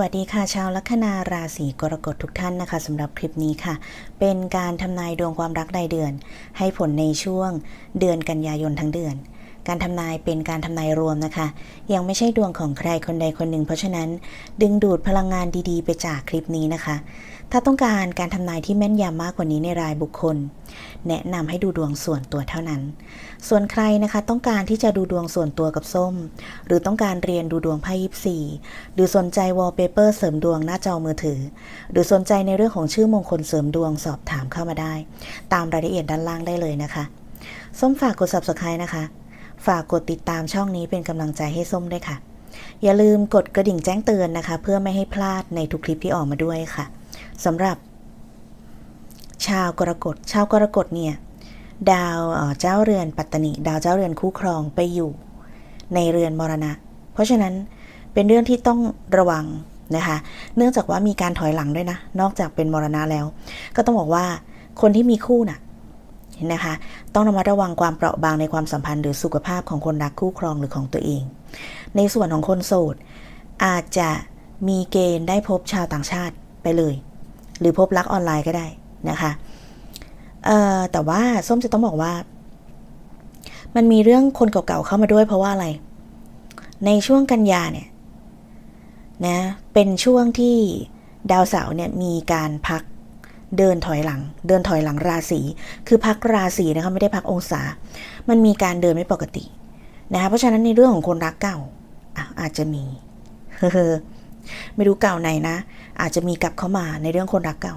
วัสดีค่ะชาวลัคนาราศีกรกฎทุกท่านนะคะสำหรับคลิปนี้ค่ะ เป็นการทำนายดวงความรักรายเดือน ให้ผลในช่วงเดือนกันยายนทั้งเดือน การทำนายเป็นการทำนายรวมนะคะ ยังไม่ใช่ดวงของใครคนใดคนหนึ่ง เพราะฉะนั้นดึงดูดพลังงานดีๆ ไปจากคลิปนี้นะคะ ถ้าต้องการการทำนายที่แม่นยำมากกว่านี้ในรายบุคคล แนะนำให้ดูดวงส่วนตัวเท่านั้น ส่วนใครนะคะต้องการที่จะดูดวงส่วนตัวกับส้ม หรือต้องการเรียนดูดวงไพ่ยิปซีหรือสนใจวอลเปเปอร์เสริมดวงหน้าจอมือถือ หรือสนใจในเรื่องของชื่อมงคลเสริมดวงสอบถามเข้ามาได้ ตามรายละเอียดด้านล่างได้เลยนะคะ ส้มฝากกด subscribe นะคะ ฝากกดติดตามช่องนี้เป็นกำลังใจให้ส้มด้วยค่ะอย่าลืมกดกระดิ่งแจ้งเตือนนะคะ เพื่อไม่ให้พลาดในทุกคลิปที่ออกมาด้วยค่ะ สำหรับชาวกรกฎชาวกรกฎเนี่ยดาวเจ้าเรือนปัตตนิดาวเจ้าเรือนคู่ครองไปอยู่ในเรือนมรณะ เพราะฉะนั้นเป็นเรื่องที่ต้องระวังนะคะ เนื่องจากว่ามีการถอยหลังด้วยนะ นอกจากเป็นมรณะแล้ว ก็ต้องบอกว่าคนที่มีคู่น่ะนะคะ ต้องระมัดระวังความเปราะบางในความสัมพันธ์หรือสุขภาพของคนรักคู่ครองหรือของตัวเอง ในส่วนของคนโสดอาจจะมีเกณฑ์ได้พบชาวต่างชาติไปเลย หรือพบรักออนไลน์ก็ได้นะคะแต่ว่าส้มจะต้องบอกว่า มันมีเรื่องคนเก่าๆเข้ามาด้วยเพราะว่าอะไร ในช่วงกันยาเนี่ยนะเป็นช่วงที่ดาวเสาร์เนี่ยมีการพักเดินถอยหลัง เดินถอยหลังราศีคือพักราศีนะคะไม่ได้พักองศา มันมีการเดินไม่ปกตินะคะเพราะฉะนั้นในเรื่องของคนรักเก่าออาจจะมีเฮ้อ ไม่รู้เก่าไหนนะ อาจจะมีกลับเข้ามาในเรื่องคนรักเก่า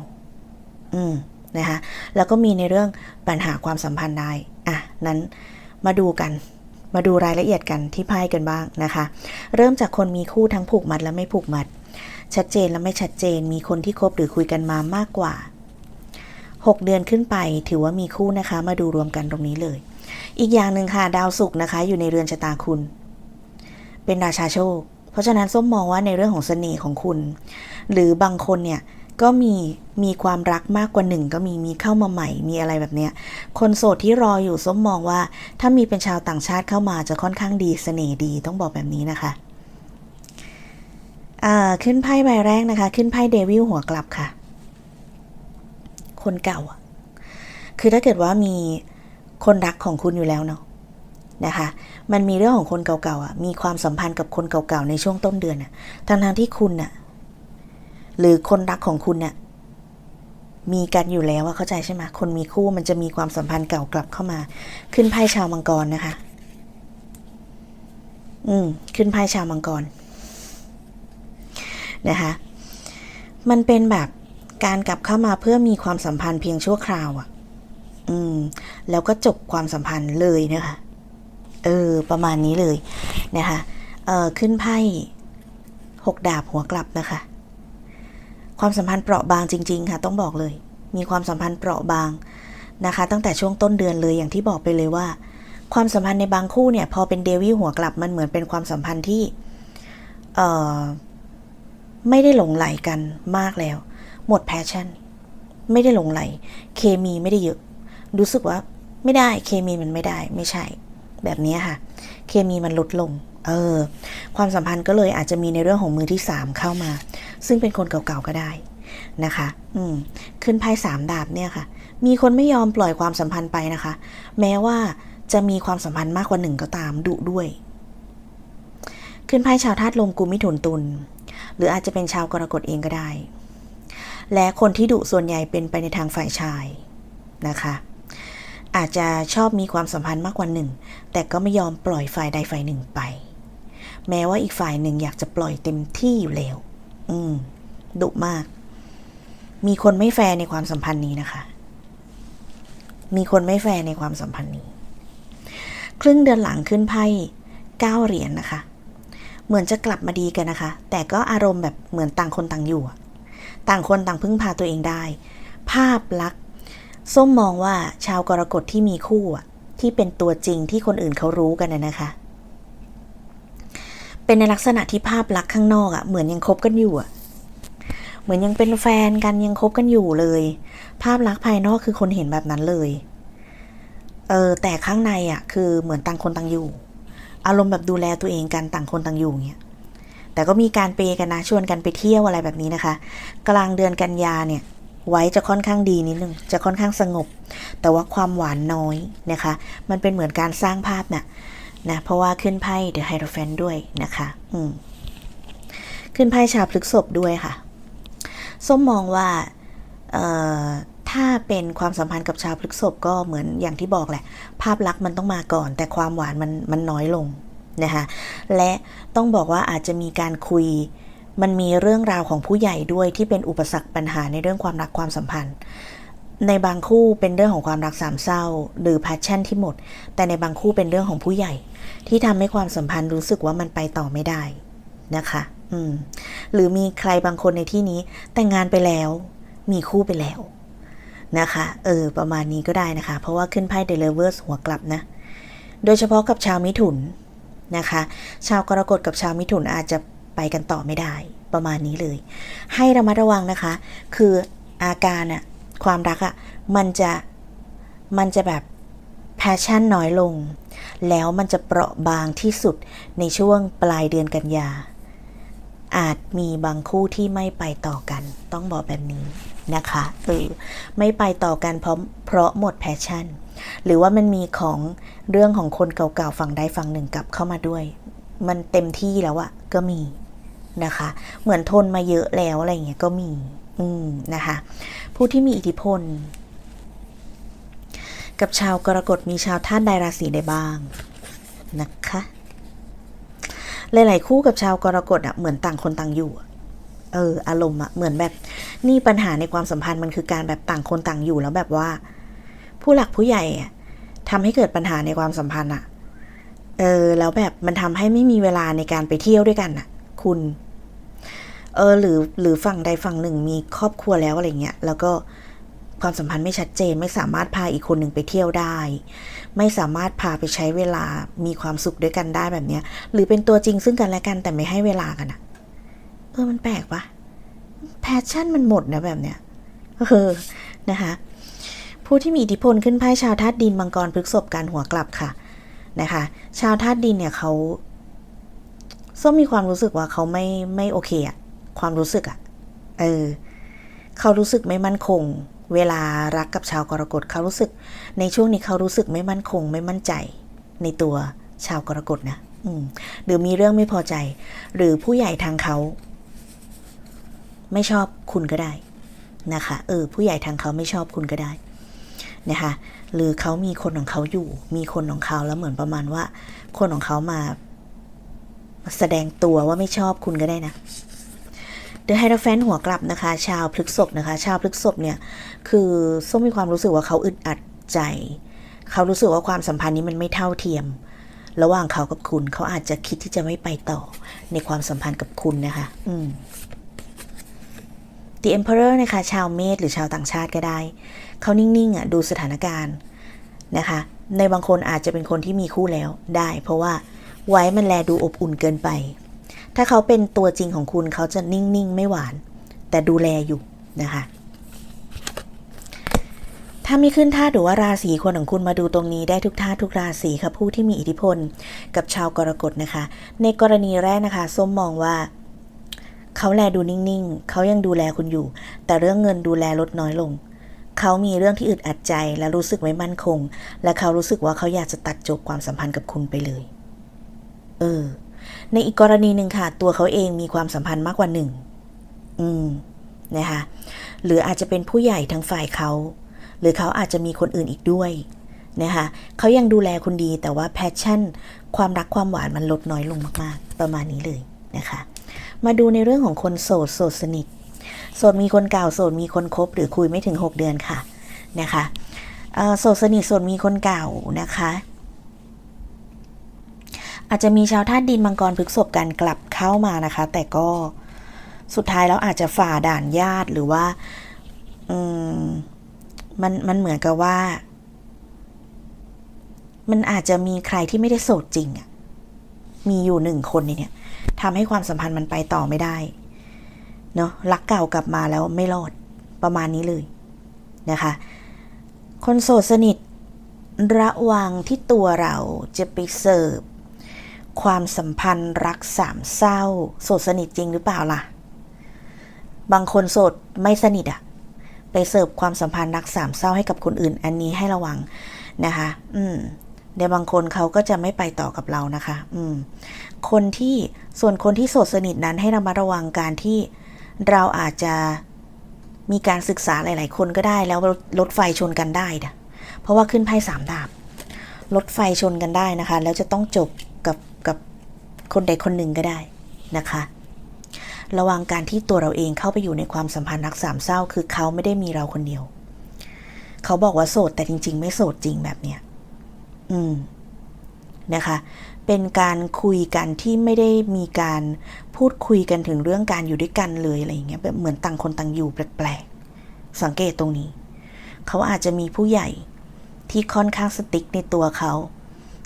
อืมนะคะแล้วก็มีในเรื่องปัญหาความสัมพันธ์ได้อะนั้นมาดูกัน มาดูรายละเอียดกันที่ไพ่กันบ้างนะคะ เริ่มจากคนมีคู่ทั้งผูกมัดและไม่ผูกมัด ชัดเจนและไม่ชัดเจน มีคนที่คบหรือคุยกันมามากกว่า 6 เดือนขึ้นไปถือว่ามีคู่นะคะ มาดูรวมกันตรงนี้เลย อีกอย่างหนึ่งค่ะดาวศุกร์นะคะ อยู่ในเรือนชะตาคุณ เป็นราชาโชค เพราะฉะนั้นส้มมองว่าในเรื่องของเสน่ห์ของคุณ หรือบางคนเนี่ยก็มีมีความรักมากกว่าหนึ่งก็มีมีเข้ามาใหม่มีอะไรแบบเนี้ย คนโสดที่รออยู่ส้มมองว่า ถ้ามีเป็นชาวต่างชาติเข้ามาจะค่อนข้างดีเสน่ห์ดีต้องบอกแบบนี้นะคะขึ้นไพ่ใบแรกนะคะ ขึ้นไพ่เดวิลหัวกลับค่ะ คนเก่า คือถ้าเกิดว่ามีคนรักของคุณอยู่แล้วเนาะ นะคะ มันมีเรื่องของคนเก่าๆอะ มีความสัมพันธ์กับคนเก่าๆในช่วงต้นเดือนอะทั้งที่คุณน่ะ หรือคนรักของคุณเนี่ยมีกันอยู่แล้วเข้าใจใช่ไหมคนมีคู่มันจะมีความสัมพันธ์เก่ากลับเข้ามา ขึ้นไพ่ชาวมังกรนะคะ อืม ขึ้นไพ่ชาวมังกรนะคะ มันเป็นแบบการกลับเข้ามาเพื่อมีความสัมพันธ์เพียงชั่วคราวอะ อืม แล้วก็จบความสัมพันธ์เลยนะคะ เออ ประมาณนี้เลยนะคะเออขึ้นไพ่หกดาบหัวกลับนะคะ ความสัมพันธ์เปราะบางจริง ๆ ค่ะ ต้องบอกเลย มีความสัมพันธ์เปราะบางนะคะ ตั้งแต่ช่วงต้นเดือนเลยอย่างที่บอกไปเลยว่า ความสัมพันธ์ในบางคู่เนี่ย พอเป็นเดวิลหัวกลับมันเหมือนเป็นความสัมพันธ์ที่เออไม่ได้หลงไหลกันมากแล้ว หมดแพชชั่น ไม่ได้หลงไหล เคมีไม่ได้เยอะรู้สึกว่าไม่ได้เคมีมันไม่ได้ไม่ใช่ แบบนี้ค่ะ เคมีมันลดลง เออ ความสัมพันธ์ก็เลยอาจจะมีในเรื่องของมือที่สามเข้ามา ซึ่งเป็นคนเก่าๆก็ได้นะคะ อืม ขึ้นไพ่สามดาบเนี่ยค่ะ มีคนไม่ยอมปล่อยความสัมพันธ์ไปนะคะ แม้ว่าจะมีความสัมพันธ์มากกว่าหนึ่งก็ตามดุด้วย ขึ้นไพ่ชาวธาตุลมกุมมิถุนตุลหรืออาจจะเป็นชาวกรกฎเองก็ได้ และคนที่ดุส่วนใหญ่เป็นไปในทางฝ่ายชายนะคะ อาจจะชอบมีความสัมพันธ์มากกว่าหนึ่ง แต่ก็ไม่ยอมปล่อยฝ่ายใดฝ่ายหนึ่งไป แม้ว่าอีกฝ่ายหนึ่งอยากจะปล่อยเต็มที่อยู่แล้ว อืม ดุมาก มีคนไม่แฟร์ในความสัมพันธ์นี้นะคะ มีคนไม่แฟร์ในความสัมพันธ์นี้ ครึ่งเดือนหลังขึ้นไพ่เก้าเหรียญนะคะ เหมือนจะกลับมาดีกันนะคะ แต่ก็อารมณ์แบบเหมือนต่างคนต่างอยู่อะต่างคนต่างพึ่งพาตัวเองได้ ภาพลักษณ ส้มมองว่าชาวกรกฎที่มีคู่ที่เป็นตัวจริงที่คนอื่นเขารู้กันนะนะคะ เป็นในลักษณะที่ภาพลักษณ์ข้างนอกอะเหมือนยังคบกันอยู่อะเหมือนยังเป็นแฟนกันยังคบกันอยู่เลย ภาพลักษณ์ภายนอกคือคนเห็นแบบนั้นเลยเออแต่ข้างในอะคือเหมือนต่างคนต่างอยู่ อารมณ์แบบดูแลตัวเองกันต่างคนต่างอยู่เงี้ยแต่ก็มีการเปกันนะชวนกันไปเที่ยวอะไรแบบนี้นะคะ กลางเดือนกันยาเนี่ย ไว้จะค่อนข้างดีนิดนึง จะค่อนข้างสงบ แต่ว่าความหวานน้อยนะคะ มันเป็นเหมือนการสร้างภาพน่ะนะ เพราะว่าขึ้นไพ่เดอะไฮโดรแฟนด้วยนะคะอืมขึ้นไพ่ชาวพฤกษบด้วยค่ะ ส้มมองว่าถ้าเป็นความสัมพันธ์กับชาวพฤกษบก็เหมือนอย่างที่บอกแหละ ภาพลักษณ์มันต้องมาก่อน แต่ความหวานมันมันน้อยลงนะคะและต้องบอกว่าอาจจะมีการคุย มันมีเรื่องราวของผู้ใหญ่ด้วยที่เป็นอุปสรรคปัญหาในเรื่องความรักความสัมพันธ์ ในบางคู่เป็นเรื่องของความรักสามเศร้า หรือ passion ที่หมด แต่ในบางคู่เป็นเรื่องของผู้ใหญ่ ที่ทำให้ความสัมพันธ์รู้สึกว่ามันไปต่อไม่ได้นะคะ อืม หรือมีใครบางคนในที่นี้แต่งงานไปแล้ว มีคู่ไปแล้วนะคะ เออ ประมาณนี้ก็ได้นะคะ เพราะว่าขึ้นไพ่ Delivers หัวกลับนะ โดยเฉพาะกับชาวมิถุนนะคะ ชาวกรกฎกับชาวมิถุนอาจจะ ไปกันต่อไม่ได้ประมาณนี้เลย ให้ระมัดระวังนะคะ คืออาการอะความรักอะมันจะมันจะแบบแพชชั่นน้อยลง แล้วมันจะเปราะบางที่สุดในช่วงปลายเดือนกันยา อาจมีบางคู่ที่ไม่ไปต่อกัน ต้องบอกแบบนี้นะคะเออไม่ไปต่อกันเพราะเพราะหมดแพชชั่น หรือว่ามันมีของเรื่องของคนเก่าๆฝั่งใดฝั่งหนึ่งกลับเข้ามาด้วย มันเต็มที่แล้วอะก็มี นะคะ เหมือนทนมาเยอะแล้วอะไรเงี้ยก็มี อืมนะคะ ผู้ที่มีอิทธิพล กับชาวกรกฎมีชาวธาตุใดราศีใดบ้างนะคะ หลายๆคู่กับชาวกรกฎอะเหมือนต่างคนต่างอยู่เอออารมณ์อะเหมือนแบบนี่ปัญหาในความสัมพันธ์มันคือการแบบต่างคนต่างอยู่แล้วแบบว่า ผู้หลักผู้ใหญ่อะทำให้เกิดปัญหาในความสัมพันธ์อะเออแล้วแบบมันทำให้ไม่มีเวลาในการไปเที่ยวด้วยกันอะคุณ เออหรือหรือฝั่งใดฝั่งหนึ่งมีครอบครัวแล้วอะไรเงี้ยแล้วก็ความสัมพันธ์ไม่ชัดเจน ไม่สามารถพาอีกคนหนึ่งไปเที่ยวได้ ไม่สามารถพาไปใช้เวลามีความสุขด้วยกันได้แบบเนี้ย หรือเป็นตัวจริงซึ่งกันและกันแต่ไม่ให้เวลากันอะเออมันแปลกปะแพชชั่นมันหมดนะแบบเนี้ยเออนะคะผู้ที่มีอิทธิพลขึ้นไพ่ชาวธาตุดินมังกรพฤกษบการหัวกลับค่ะนะคะ ชาวธาตุดินเนี่ยเขาส้มมีความรู้สึกว่าเขาไม่ไม่โอเคอะ ความรู้สึกอะเออเขารู้สึกไม่มั่นคง เวลารักกับชาวกรกฎเขารู้สึก ในช่วงนี้เขารู้สึกไม่มั่นคง ไม่มั่นใจ ในตัวชาวกรกฎนะอืมหรือมีเรื่องไม่พอใจ หรือผู้ใหญ่ทางเขา ไม่ชอบคุณก็ได้นะคะเออผู้ใหญ่ทางเขาไม่ชอบคุณก็ได้นะคะหรือเขามีคนของเขาอยู่ มีคนของเขาแล้วเหมือนประมาณว่า คนของเขามาแสดงตัวว่าไม่ชอบคุณก็ได้นะ ดอะไฮโดรแฟนหัวกลับนะคะ ชาวพฤกษบนะคะ ชาวพฤกษบเนี่ย คือส้มมีความรู้สึกว่าเขาอึดอัดใจ เขารู้สึกว่าความสัมพันธ์นี้มันไม่เท่าเทียม ระหว่างเขากับคุณเขาอาจจะคิดที่จะไม่ไปต่อในความสัมพันธ์กับคุณนะคะ อืม The Emperor นะคะ ชาวเมษหรือชาวต่างชาติก็ได้ เขานิ่งๆอะดูสถานการณ์นะคะ ในบางคนอาจจะเป็นคนที่มีคู่แล้วได้ เพราะว่าไว้มันแลดูอบอุ่นเกินไป ถ้าเขาเป็นตัวจริงของคุณเขาจะนิ่ง ๆ ไม่หวาน แต่ดูแลอยู่นะคะ ถ้ามีขึ้นท่าหรือว่าราศีคนของคุณมาดูตรงนี้ได้ทุกท่าทุกราศีค่ะผู้ที่มีอิทธิพลกับชาวกรกฎนะคะ ในกรณีแรกนะคะส้มมองว่าเขาแลดูนิ่งๆ เขายังดูแลคุณอยู่ แต่เรื่องเงินดูแลลดน้อยลง เขามีเรื่องที่อึดอัดใจและรู้สึกไม่มั่นคง และเขารู้สึกว่าเขาอยากจะตัดจบความสัมพันธ์กับคุณไปเลย เออ ในอีกกรณีหนึ่งค่ะ ตัวเขาเองมีความสัมพันธ์มากกว่าหนึ่งอืมนะคะหรืออาจจะเป็นผู้ใหญ่ทั้งฝ่ายเขา หรือเขาอาจจะมีคนอื่นอีกด้วยนะคะเขายังดูแลคุณดีแต่ว่าแพชชั่น ความรักความหวานมันลดน้อยลงมากๆ ประมาณนี้เลยนะคะ มาดูในเรื่องของคนโสดโสดสนิทโสดมีคนเก่าโสดมีคนคบหรือคุยไม่ถึง 6 เดือนค่ะนะคะโสดสนิทโสดมีคนเก่านะคะ อาจจะมีชาวธาตุดินมังกรพฤกษบกันกลับเข้ามานะคะ แต่ก็สุดท้ายแล้วอาจจะฝ่าด่านญาติหรือว่าอืมมันมันเหมือนกับว่า มันอาจจะมีใครที่ไม่ได้โสดจริงอะมีอยู่หนึ่งคนในเนี่ยทำให้ความสัมพันธ์มันไปต่อไม่ได้ เนาะรักเก่ากลับมาแล้วไม่รอดประมาณนี้เลยนะคะ คนโสดสนิทระวังที่ตัวเราจะไปเสิร์ฟ ความสัมพันธ์รักสามเศร้า โสดสนิทจริงหรือเปล่าล่ะ บางคนโสดไม่สนิทอะไปเสิร์ฟความสัมพันธ์รักสามเศร้าให้กับคนอื่น อันนี้ให้ระวังนะคะ อืมเดี๋ยวบางคนเขาก็จะไม่ไปต่อกับเรานะคะ อืม คนที่ส่วนคนที่โสดสนิทนั้นให้เระมัดระวังการที่เราอาจจะมีการศึกษาหลาย ๆ คนก็ได้แล้วรถไฟชนกันได้นะเพราะว่าขึ้นไพ่สามดาบรถไฟชนกันได้นะคะ แล้วจะต้องจบ คนใดคนหนึ่งก็ได้นะคะ ระวังการที่ตัวเราเองเข้าไปอยู่ในความสัมพันธ์รักสามเศร้า คือเขาไม่ได้มีเราคนเดียว เขาบอกว่าโสดแต่จริง ๆ ไม่โสดจริงแบบเนี้ยอืมนะคะ เป็นการคุยกันที่ไม่ได้มีการพูดคุยกันถึงเรื่องการอยู่ด้วยกันเลยอะไรอย่างเงี้ยแบบเหมือนต่างคนต่างอยู่แปลกๆ สังเกตตรงนี้ เขาอาจจะมีผู้ใหญ่ที่ค่อนข้างสติ๊กในตัวเขา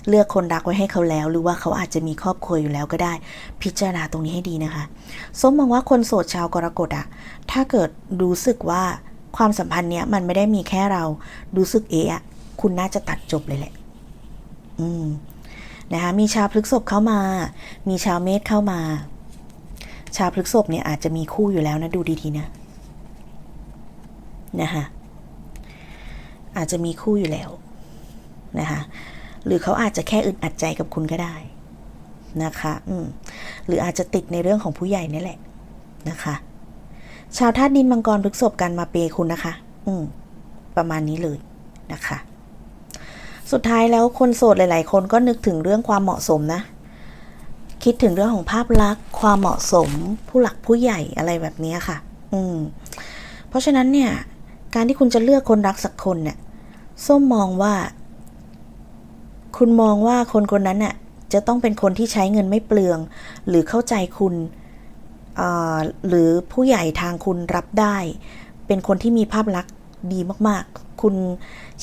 เลือกคนรักไว้ให้เขาแล้ว หรือว่าเขาอาจจะมีครอบครัวอยู่แล้วก็ได้ พิจารณาตรงนี้ให้ดีนะคะส้มมองว่าคนโสดชาวกรกฎอะถ้าเกิดรู้สึกว่าความสัมพันธ์เนี้ยมันไม่ได้มีแค่เรารู้สึกเอะอะคุณน่าจะตัดจบเลยแหละ อืมนะคะมีชาวพฤกษบเข้ามา มีชาวเมษเข้ามา ชาวพฤกษบเนี่ยอาจจะมีคู่อยู่แล้วนะดูดีๆนะนะคะอาจจะมีคู่อยู่แล้วนะคะ หรือเขาอาจจะแค่อึดอัดใจกับคุณก็ได้นะคะอืมหรืออาจจะติดในเรื่องของผู้ใหญ่นี่แหละนะคะ ชาวธาตุดินมังกรพฤกษบกันมาเปย์คุณนะคะ อืมประมาณนี้เลยนะคะ สุดท้ายแล้วคนโสดหลาย ๆ คนก็นึกถึงเรื่องความเหมาะสมนะ คิดถึงเรื่องของภาพลักษณ์ ความเหมาะสม ผู้หลักผู้ใหญ่อะไรแบบนี้ค่ะ อืม เพราะฉะนั้นเนี่ย การที่คุณจะเลือกคนรักสักคนเนี่ย ส้มมองว่า คุณมองว่าคนคนนั้นน่ะจะต้องเป็นคนที่ใช้เงินไม่เปลือง หรือเข้าใจคุณหรือผู้ใหญ่ทางคุณรับได้ เป็นคนที่มีภาพลักษณ์ดีมากๆ คุณ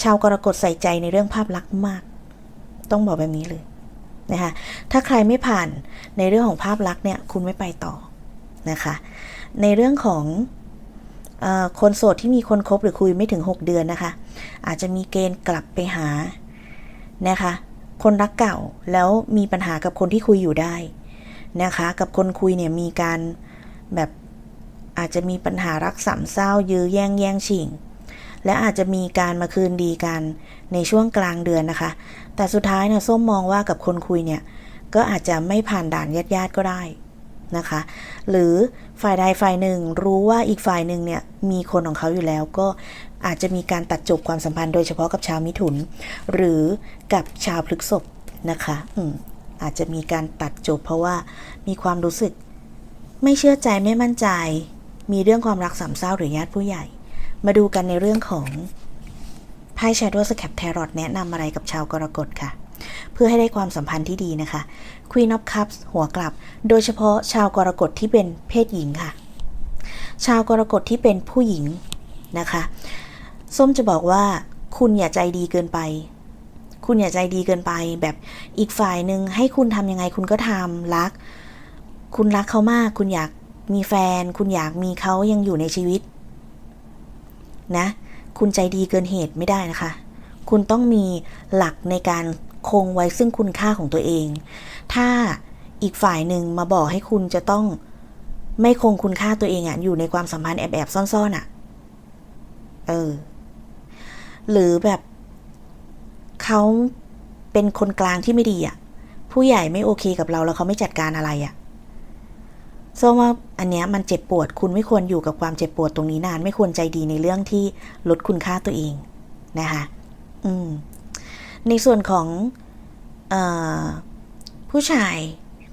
ชาวกรกฎใส่ใจในเรื่องภาพลักษณ์มาก ต้องบอกแบบนี้เลยนะคะถ้าใครไม่ผ่านในเรื่องของภาพลักษณ์เนี่ยคุณไม่ไปต่อนะคะในเรื่องของอคนโสดที่มีคนคบหรือคุยไม่ถึง 6 เดือนนะคะ อาจจะมีเกณฑ์กลับไปหา นะคะ คนรักเก่าแล้วมีปัญหากับคนที่คุยอยู่ได้นะคะ กับคนคุยเนี่ยมีการแบบอาจจะมีปัญหารักสามเศร้ายื้อแย่งแย่งชิง และอาจจะมีการมาคืนดีกันในช่วงกลางเดือนนะคะ แต่สุดท้ายเนี่ยส้มมองว่ากับคนคุยเนี่ยก็อาจจะไม่ผ่านด่านญาติญาติก็ได้นะคะ หรือฝ่ายใดฝ่ายหนึ่งรู้ว่าอีกฝ่ายหนึ่งเนี่ยมีคนของเขาอยู่แล้วก็ อาจจะมีการตัดจบความสัมพันธ์โดยเฉพาะกับชาวมิถุน หรือกับชาวพฤกษภนะคะอืมอาจจะมีการตัดจบเพราะว่ามีความรู้สึก ไม่เชื่อใจไม่มั่นใจ มีเรื่องความรักสามเศร้าหรือญาติผู้ใหญ่ มาดูกันในเรื่องของไพ่ Shadow Scap Tarot แนะนำอะไรกับชาวกรกฎค่ะ เพื่อให้ได้ความสัมพันธ์ที่ดีนะคะ Queen of Cups หัวกลับ โดยเฉพาะชาวกรกฎที่เป็นเพศหญิงค่ะ ชาวกรกฎที่เป็นผู้หญิงนะคะ ส้มจะบอกว่า คุณอย่าใจดีเกินไป คุณอย่าใจดีเกินไป แบบอีกฝ่ายหนึ่งให้คุณทำยังไงคุณก็ทำรัก คุณรักเขามาก คุณอยากมีแฟน คุณอยากมีเขายังอยู่ในชีวิต นะ คุณใจดีเกินเหตุไม่ได้นะคะ คุณต้องมีหลักในการคงไว้ซึ่งคุณค่าของตัวเอง ถ้าอีกฝ่ายหนึ่งมาบอกให้คุณจะต้องไม่คงคุณค่าตัวเองอะอยู่ในความสัมพันธ์แอบแอบซ่อนๆอะเออ หรือแบบเขาเป็นคนกลางที่ไม่ดีอะผู้ใหญ่ไม่โอเคกับเราแล้วเขาไม่จัดการอะไรอะส้มว่าอันเนี้ยมันเจ็บปวด คุณไม่ควรอยู่กับความเจ็บปวดตรงนี้นาน ไม่ควรใจดีในเรื่องที่ลดคุณค่าตัวเองนะคะอืม ในส่วนของอผู้ชาย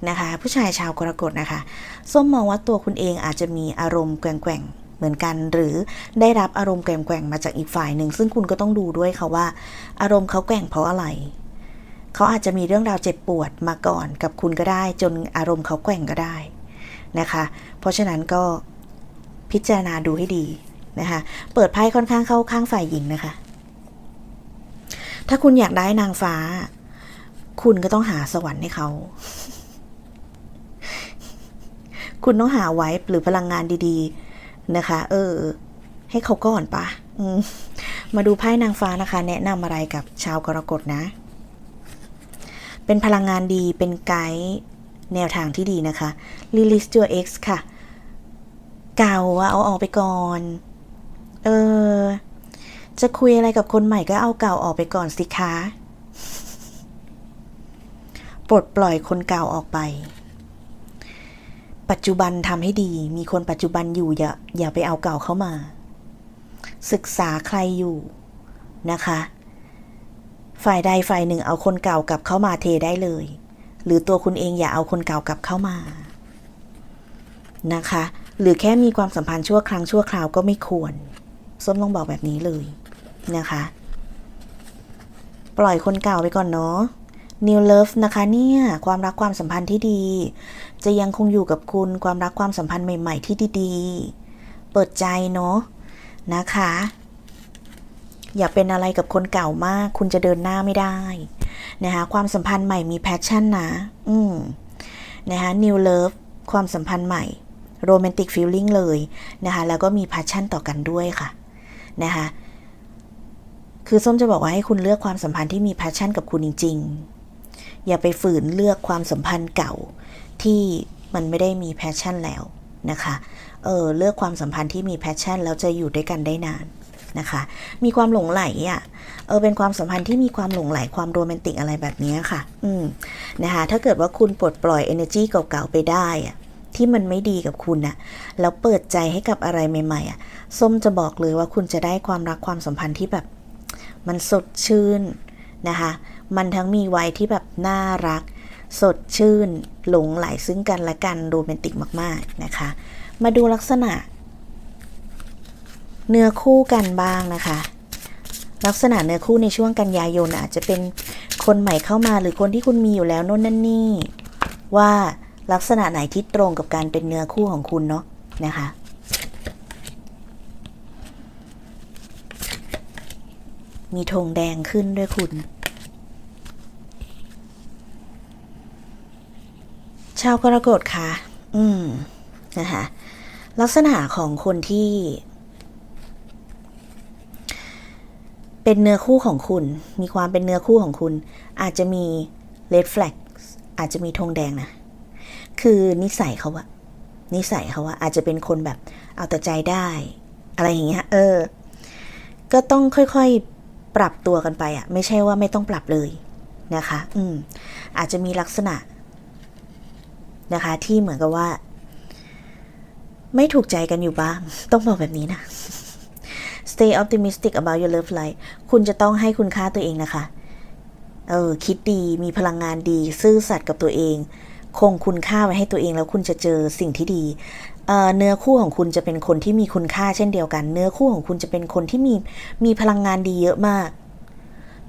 นะคะ ผู้ชายชาวกรกฎนะคะ ส้มมองว่าตัวคุณเองอาจจะมีอารมณ์แกว่งๆ เหมือนกัน หรือได้รับอารมณ์แกว่งๆมาจากอีกฝ่ายหนึ่ง ซึ่งคุณก็ต้องดูด้วยค่ะว่า อารมณ์เขาแกว่งเพราะอะไร เขาอาจจะมีเรื่องราวเจ็บปวดมาก่อนกับคุณก็ได้ จนอารมณ์เขาแกว่งก็ได้นะคะ เพราะฉะนั้นก็พิจารณาดูให้ดีนะคะ เปิดไพ่ค่อนข้างเข้าข้างฝ่ายหญิงนะคะ ถ้าคุณอยากได้นางฟ้า คุณก็ต้องหาสวรรค์ให้เขา คุณต้องหาไว้หรือพลังงานดี ๆ นะคะ เออ ให้เขาก่อนปะมมาดูไพ่นางฟ้านะคะ แนะนำอะไรกับชาวกรกฎนะ เป็นพลังงานดีเป็นไกด์แนวทางที่ดีนะคะ release your ex ค่ะ เก่าอะเอาออกไปก่อน เออ จะคุยอะไรกับคนใหม่ก็เอาเก่าออกไปก่อนสิคะปลดปล่อยคนเก่าออกไป ปัจจุบันทำให้ดี มีคนปัจจุบันอยู่อย่าอย่าไปเอาเก่าเข้ามา ศึกษาใครอยู่นะคะ ฝ่ายใดฝ่ายหนึ่งเอาคนเก่ากลับเข้ามาเทได้เลย หรือตัวคุณเองอย่าเอาคนเก่ากลับเข้ามา นะคะ หรือแค่มีความสัมพันธ์ชั่วครั้งชั่วคราวก็ไม่ควร ส้มต้องบอกแบบนี้เลยนะคะ ปล่อยคนเก่าไปก่อนเนาะ New Love นะคะเนี่ย ความรักความสัมพันธ์ที่ดี จะยังคงอยู่กับคุณความรักความสัมพันธ์ใหม่ ๆ ที่ดีๆ เปิดใจเนาะนะคะ อย่าเป็นอะไรกับคนเก่ามาก คุณจะเดินหน้าไม่ได้นะคะความสัมพันธ์ใหม่มีแพชชั่นนะ อืมนะคะ New Love ความสัมพันธ์ใหม่โรแมนติกฟีลลิ่งเลยนะคะแล้วก็มีแพชชั่นต่อกันด้วยค่ะนะคะคือส้มจะบอกว่าให้คุณเลือกความสัมพันธ์ที่มีแพชชั่นกับคุณจริง ๆ อย่าไปฝืนเลือกความสัมพันธ์เก่าที่มันไม่ได้มีแพชชั่นแล้วนะคะเออเลือกความสัมพันธ์ที่มีแพชชั่นแล้วจะอยู่ด้วยกันได้นานนะคะ มีความหลงไหลอะเออเป็นความสัมพันธ์ที่มีความหลงไหลความโรแมนติกอะไรแบบนี้ค่ะ อืมนะคะถ้าเกิดว่าคุณปลดปล่อย energy เก่าๆไปได้อะที่มันไม่ดีกับคุณน่ะแล้วเปิดใจให้กับอะไรใหม่ๆอะส้มจะบอกเลยว่าคุณจะได้ความรักความสัมพันธ์ที่แบบ มันสดชื่นนะคะ มันทั้งมีวัยที่แบบน่ารัก สดชื่น หลงไหลซึ่งกันและกันโรแมนติกมากๆนะคะ มาดูลักษณะ เนื้อคู่กันบ้างนะคะ ลักษณะเนื้อคู่ในช่วงกันยายนอาจจะเป็นคนใหม่เข้ามาหรือคนที่คุณมีอยู่แล้วโน่นนั่นนี่ ว่าลักษณะไหนที่ตรงกับการเป็นเนื้อคู่ของคุณเนาะนะคะมีธงแดงขึ้นด้วยคุณ ชาวกรกฎค่ะ อืม นะคะ ลักษณะของคนที่ เป็นเนื้อคู่ของคุณ มีความเป็นเนื้อคู่ของคุณ อาจจะมี red flag อาจจะมีธงแดงนะ คือนิสัยเขาอะนิสัยเขาอะอาจจะเป็นคนแบบเอาแต่ใจได้ อะไรอย่างเงี้ย เออ ก็ต้องค่อยๆปรับตัวกันไปอะไม่ใช่ว่าไม่ต้องปรับเลยนะคะ อืม อาจจะมีลักษณะ นะคะ ที่เหมือนกับว่า ไม่ถูกใจกันอยู่บ้าง ต้องบอกแบบนี้นะ stay optimistic about your love life คุณจะต้องให้คุณค่าตัวเองนะคะ เออ คิดดีมีพลังงานดี ซื่อสัตย์กับตัวเอง คงคุณค่าไว้ให้ตัวเองแล้วคุณจะเจอสิ่งที่ดีเเนื้อคู่ของคุณจะเป็นคนที่มีคุณค่าเช่นเดียวกัน เนื้อคู่ของคุณจะเป็นคนที่มีมีพลังงานดีเยอะมาก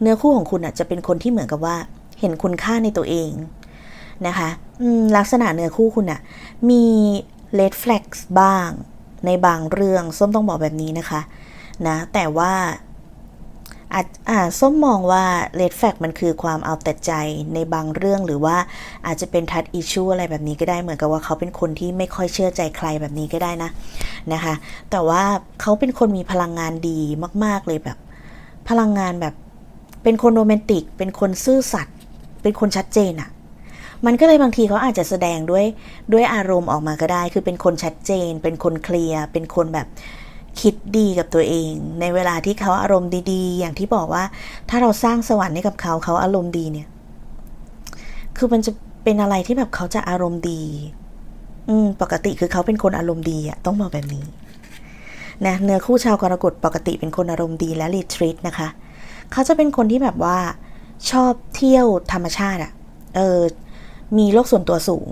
เนื้อคู่ของคุณอะจะเป็นคนที่เหมือนกับว่า เห็นคุณค่าในตัวเอง นะคะลักษณะเนื้อคู่คุณอะมี red flags บ้างในบางเรื่องส้มต้องบอกแบบนี้นะคะนะแต่ว่าอาจอ่าส้มมองว่า red flag มันคือความเอาแต่ใจในบางเรื่องหรือว่าอาจจะเป็นทัดอิชูอะไรแบบนี้ก็ได้เหมือนกับว่าเขาเป็นคนที่ไม่ค่อยเชื่อใจใครแบบนี้ก็ได้นะนะคะ แต่ว่าเขาเป็นคนมีพลังงานดีมาก ๆ เลยแบบ พลังงานแบบเป็นคนโรแมนติก เป็นคนซื่อสัตย์เป็นคนชัดเจนอะ มันก็เลยบางทีเขาอาจจะแสดงด้วยด้วยอารมณ์ออกมาก็ได้ คือเป็นคนชัดเจน เป็นคนเคลียร์ เป็นคนแบบคิดดีกับตัวเอง ในเวลาที่เขาอารมณ์ดีๆ อย่างที่บอกว่า ถ้าเราสร้างสวรรค์ให้กับเขาเขาอารมณ์ดีเนี่ย คือมันจะเป็นอะไรที่แบบเขาจะอารมณ์ดี อืม ปกติคือเขาเป็นคนอารมณ์ดีอะต้องบอกแบบนี้นะเนื้อคู่ชาวกรกฎปกติเป็นคนอารมณ์ดีและรีทรีตนะคะ เขาจะเป็นคนที่แบบว่าชอบเที่ยวธรรมชาติอะเออ มีโลกส่วนตัวสูง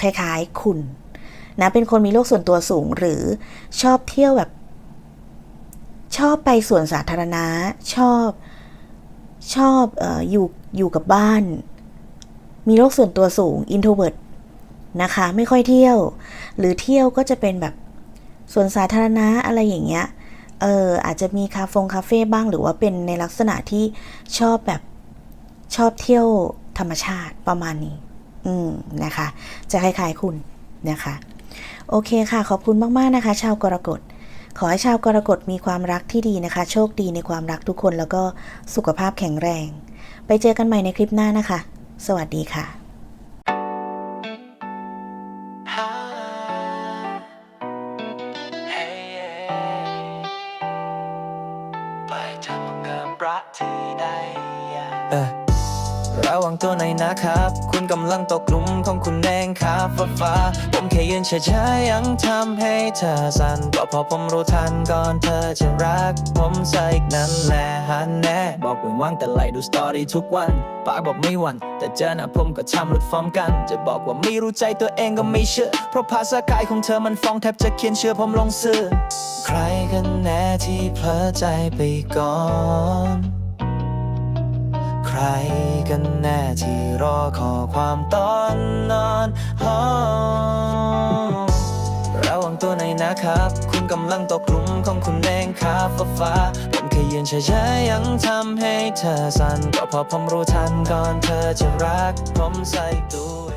คล้ายๆคุณนะเป็นคนมีโลกส่วนตัวสูงหรือชอบเที่ยวแบบ ชอบไปสวนสาธารณะ ชอบชอบอออยู่อยู่กับบ้าน มีโรคส่วนตัวสูง introvert นะคะ ไม่ค่อยเที่ยว หรือเที่ยวก็จะเป็นแบบสวนสาธารณะอะไรอย่างเงี้ยเอออาจจะมีคาเฟงคาเฟ่บ้างหรือว่าเป็นในลักษณะที่ชอบแบบชอบเที่ยว ธรรมชาติประมาณนี้ อืมนะคะ จะคล้ายๆคุณนะคะ โอเคค่ะ ขอบคุณมากๆนะคะ ชาวกรกฎขอให้ชาวกรกฎมีความรักที่ดีนะคะ โชคดีในความรักทุกคนแล้วก็สุขภาพแข็งแรง ไปเจอกันใหม่ในคลิปหน้านะคะ สวัสดีค่ะ หน่อยนะครับ คุณกำลังตกหลุมของคุณเองครับฟ้าฟ้าผมแค่ยืนเฉยๆยังทำให้เธอสั่นก็พอผมรู้ทันก่อนเธอจะรัก ผมใส่นั่นแหละฮันแน่บอกว้นว่างแต่ไล่ดูสตอรี่ทุกวันปากบอกไม่หวันแต่เจอหน้าผมก็ทำหลุดฟอร์มกัน จะบอกว่าไม่รู้ใจตัวเองก็ไม่เชื่อ เพราะภาษากายของเธอมันฟ้องแทบจะเขียนเชื่อผมลงสื่อใครกันแน่ที่เพลอใจไปก่อน ใครกันแน่ที่รอขอความตอนนอนฮอระวังตัวหน่อยนะครับ คุณกำลังตกหลุมของคุณเองครับฟ้าฟ้าผมแค่ยืนเฉยๆยังทำให้เธอสั่นก็พอผมรู้ทันก่อนเธอจะรัก ผมใส่ตัว